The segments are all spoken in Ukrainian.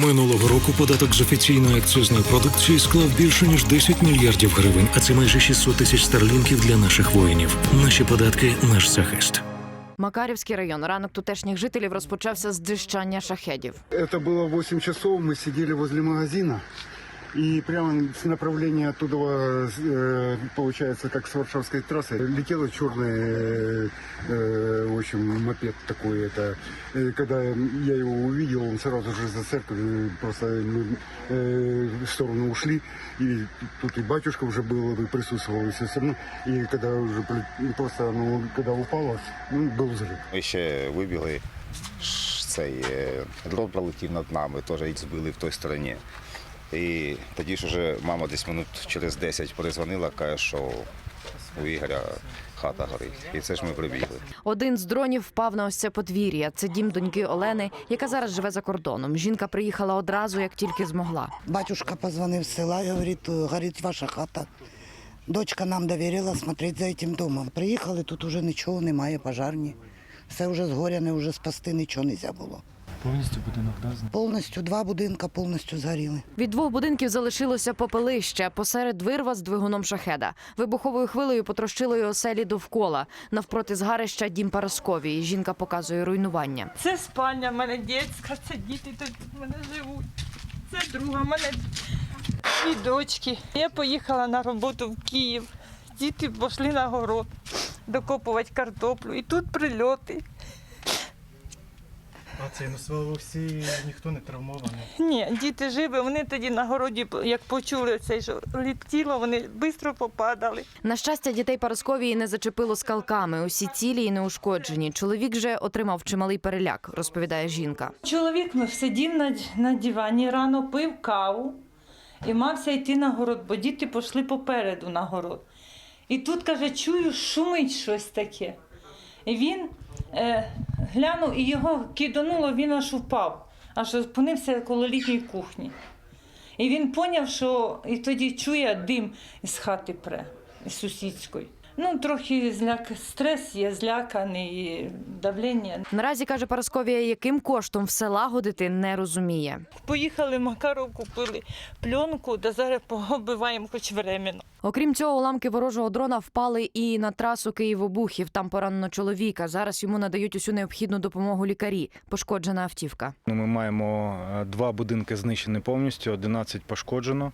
Минулого року податок з офіційної акцизної продукції склав більше ніж 10 мільярдів гривень, а це майже 600 тисяч старлінків для наших воїнів. Наші податки наш захист. Макарівський район. Ранок тутешніх жителів розпочався з дзижчання шахедів. Это было 8 часов, мы сидели возле магазина. И прямо с направления оттуда, э, получается, как с Варшавской трассы, летело черный, э, э, в общем, мопед такой. Это, Э, когда я его увидел, он сразу же за церковью просто мы, э, в сторону ушли. И тут и батюшка уже был, и присутствовал, и все остальное. И когда уже при- просто, ну, когда упало, ну, был взрыв. Ми ще вибігли, ш- цей е, дрон пролетів над нами, теж їх збили в той стороні. І тоді ж уже мама десь минут через 10 перезвонила, каже, що у Ігоря хата горить. І це ж ми прибігли. Один з дронів впав на ось це подвір'я. Це дім доньки Олени, яка зараз живе за кордоном. Жінка приїхала одразу, як тільки змогла. Батюшка позвонил с села и говорит, «Э, горит ваша хата. Дочка нам доверила смотреть за этим домом. Приїхали, тут уже нічого немає, пожарні. Все вже згоряне, вже спасти нічого не можна було. Повністю будинок да? Повністю два будинка повністю згоріли. Від двох будинків залишилося попелище. Посеред вирва з двигуном шахеда. Вибуховою хвилею потрощило й оселі довкола. Навпроти згарища дім Парасковії. Жінка показує руйнування. Це спальня в мене дітська, це діти тут в мене живуть. Це друга в мене дві дочки. Я поїхала на роботу в Київ. Діти пішли на город докопувати картоплю. І тут прильоти. А це ну слава всі ніхто не травмований. Ні, діти живі, вони тоді на городі, як почули це, що літіло, вони швидко попадали. На щастя, дітей Парасковії не зачепило скалками. Усі цілі і неушкоджені. Чоловік же отримав чималий переляк, розповідає жінка. Чоловік ну, сидів на, на дивані рано, пив каву і мався йти на город, бо діти пішли попереду на город. І тут, каже, чую, шумить щось таке. І він е, глянув і його кидануло, він аж впав, аж опинився коло літньої кухні. І він поняв, що і тоді чує дим із хати пре, із сусідської. Ну, трохи зляк... стрес є, зляканий, давлення. Наразі каже Парасковія, яким коштом все лагодити не розуміє. Поїхали в Макаров, купили пленку, да зараз побиваємо хоч временно. Окрім цього, уламки ворожого дрона впали і на трасу Київ-Обухів. Там поранено чоловіка. Зараз йому надають усю необхідну допомогу лікарі. Пошкоджена автівка. Ну, Ми маємо е, два будинки знищені повністю, 11 пошкоджено.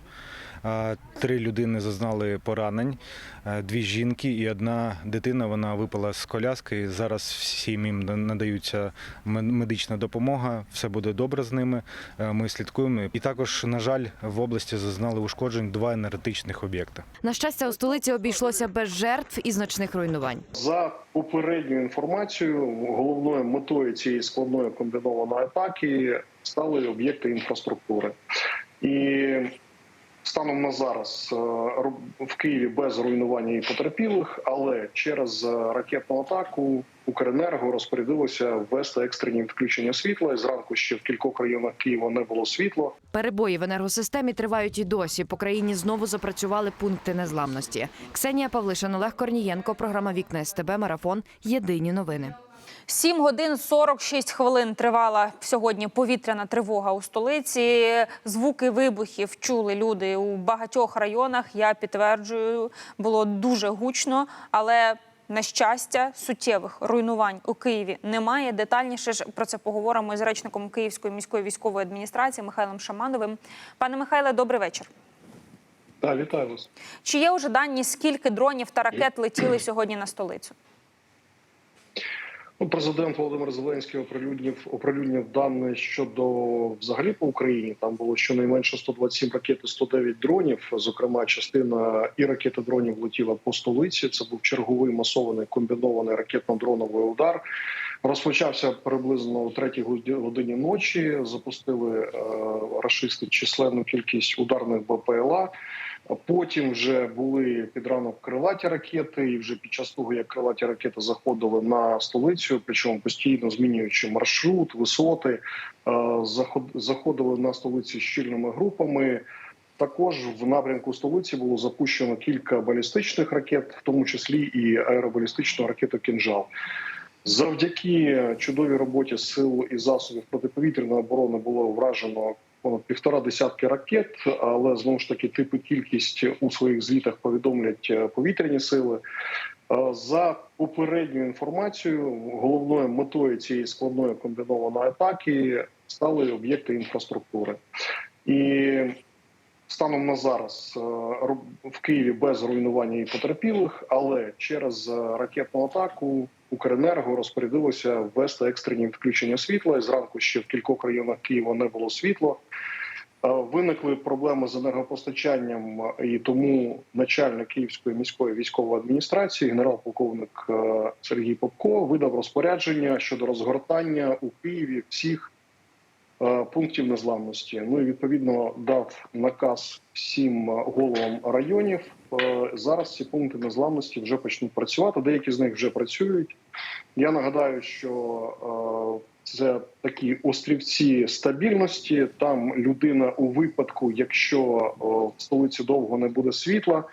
Е, Три людини зазнали поранень, е, дві жінки і одна дитина. Вона випала з коляски. Зараз всім їм надаються ме- медична допомога. Все буде добре з ними. Ми слідкуємо. І також, на жаль, в області зазнали ушкоджень два енергетичних об'єкти. На щастя, у столиці обійшлося без жертв і значних руйнувань. За попередньою інформацією, головною метою цієї складної комбінованої атаки стали об'єкти інфраструктури. І станом на зараз е, в Києві без руйнування і потерпілих, але через е, ракетну атаку Укренерго розпорядилося ввести екстрені відключення світла. І зранку ще в кількох районах Києва не було світла. Перебої в енергосистемі тривають і досі. По країні знову запрацювали пункти незламності. Ксенія Павлишин, Олег Корнієнко, програма Вікна СТБ Марафон. Єдині новини. 7 годин 46 хвилин тривала сьогодні повітряна тривога у столиці. Звуки вибухів чули люди у багатьох районах. Я підтверджую, було дуже гучно, але. На щастя, суттєвих руйнувань у Києві немає. Детальніше ж про це поговоримо з речником Київської міської військової адміністрації Михайлом Шамановим. Пане Михайле, добрий вечір. Так, вітаю вас. Чи є уже дані, скільки дронів та ракет летіли сьогодні на столицю? Ну, президент Володимир Зеленський оприлюднив оприлюднив дані щодо взагалі по Україні. Там було щонайменше 127 ракет і 109 дронів. Зокрема, частина і ракети дронів летіла по столиці. Це був черговий масований комбінований ракетно-дроновий удар. Розпочався приблизно о третій годині ночі. Запустили е, рашисти численну кількість ударних БПЛА. Потім вже були під ранок крилаті ракети, і вже під час того, як крилаті ракети заходили на столицю, причому постійно змінюючи маршрут, висоти, е, заходили на столицю щільними групами. Також в напрямку столиці було запущено кілька балістичних ракет, в тому числі і аеробалістичну ракету «Кінжал». Завдяки чудовій роботі сил і засобів протиповітряної оборони було вражено півтора десятки ракет, але знову ж таки типу кількість у своїх звітах повідомлять е, повітряні сили. Е, За попередньою інформацією, головною метою цієї складної комбінованої атаки стали об'єкти інфраструктури. І станом на зараз е, в Києві без руйнування і потерпілих, але через ракетну атаку Укренерго розпорядилося ввести екстрені відключення світла. І зранку ще в кількох районах Києва не було світла. Е, Виникли проблеми з енергопостачанням, і тому начальник Київської міської військової адміністрації, генерал-полковник е, Сергій Попко, видав розпорядження щодо розгортання у Києві всіх е, пунктів незламності. Ну і відповідно дав наказ всім головам районів. Е, Зараз ці пункти незламності вже почнуть працювати. Деякі з них вже працюють. Я нагадаю, що е, це такі острівці стабільності. Там людина у випадку, якщо в столиці довго не буде світла.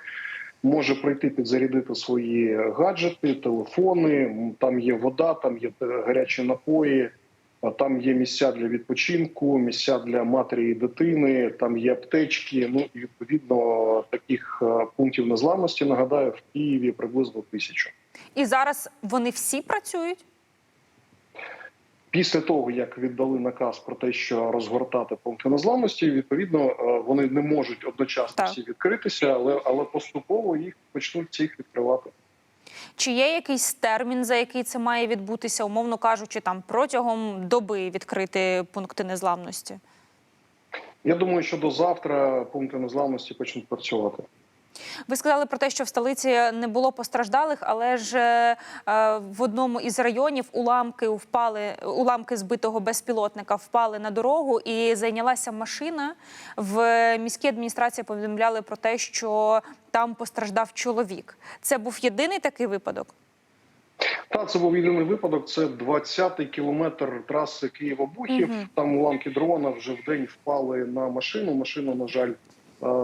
Може прийти підзарядити свої гаджети, телефони. Там є вода, там є е, гарячі напої, там є місця для відпочинку, місця для матері і дитини, там є аптечки. Ну і відповідно таких е, пунктів незламності нагадаю в Києві приблизно тисячу. І зараз вони всі працюють. Після того, як віддали наказ про те, що розгортати пункти незламності, відповідно е, вони не можуть одночасно Так. всі відкритися, але але поступово їх почнуть всіх відкривати. Чи є якийсь термін, за який це має відбутися, умовно кажучи, там протягом доби відкрити пункти незламності? Я думаю, що до завтра пункти незламності почнуть працювати. Ви сказали про те, що в столиці не було постраждалих, але ж е, в одному із районів уламки впали, уламки збитого безпілотника впали на дорогу і зайнялася машина. В міській адміністрації повідомляли про те, що там постраждав чоловік. Це був єдиний такий випадок. Та це був єдиний випадок. Це 20-й кілометр траси Києва-Бухів. Мгм. Там уламки дрона вже в день впали на машину. Машина, на жаль, е,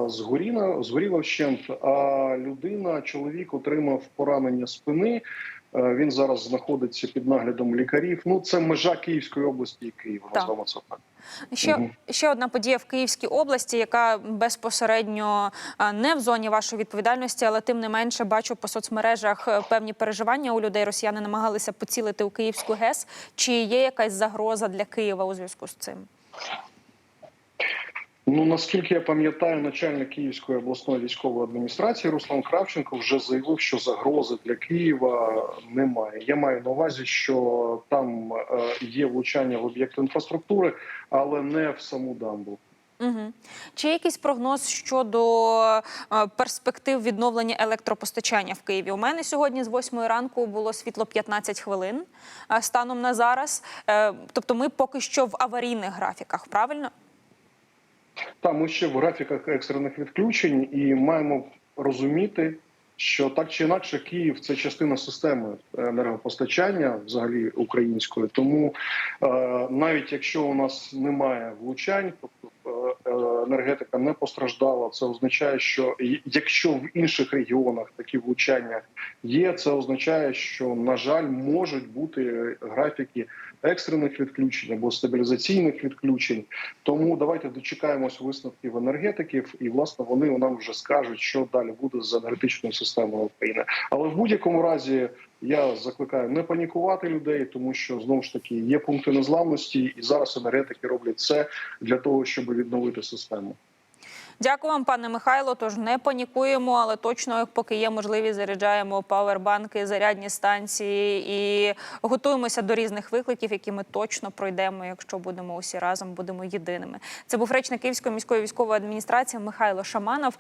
згоріла, згоріла вщент. А людина, чоловік, отримав поранення спини. Він зараз знаходиться під наглядом лікарів. Ну це межа Київської області і Києва. Так. Назвемо це так. Ще, Мгм. ще одна подія в Київській області, яка безпосередньо не в зоні вашої відповідальності, але тим не менше бачу по соцмережах е, певні переживання у людей. Росіяни намагалися поцілити у Київську ГЕС. Чи є якась загроза для Києва у зв'язку з цим? Ну наскільки я пам'ятаю, начальник Київської обласної військової адміністрації Руслан Кравченко вже заявив, що загрози для Києва немає. Я маю на увазі, що там е, є влучання в об'єкти інфраструктури, але не в саму дамбу. Угу. Чи якийсь прогноз щодо е, перспектив відновлення електропостачання в Києві? У мене сьогодні з 8 ранку було світло 15 хвилин е, станом на зараз. Тобто ми поки що в аварійних графіках, правильно? Та ми ще в графіках екстрених відключень і маємо розуміти, що так чи інакше Київ це частина системи енергопостачання, взагалі української. Тому е, навіть якщо у нас немає влучань, е, е, енергетика не постраждала, це означає, що якщо в інших регіонах такі влучання є, це означає, що на жаль можуть бути графіки екстрених відключень або стабілізаційних відключень. Тому давайте дочекаємось висновків енергетиків, і власне вони нам вже скажуть, що далі буде з енергетичною системою України. Але в будь-якому разі я закликаю не панікувати людей, тому що знову ж таки є пункти незламності, і зараз енергетики роблять все для того, щоб відновити систему. Дякую вам, пане Михайло. Тож не панікуємо, але точно, поки є можливість, заряджаємо павербанки, зарядні станції і готуємося до різних викликів, які ми точно пройдемо, якщо будемо усі разом, будемо єдиними. Це був речник Київської міської військової адміністрації Михайло Шаманов.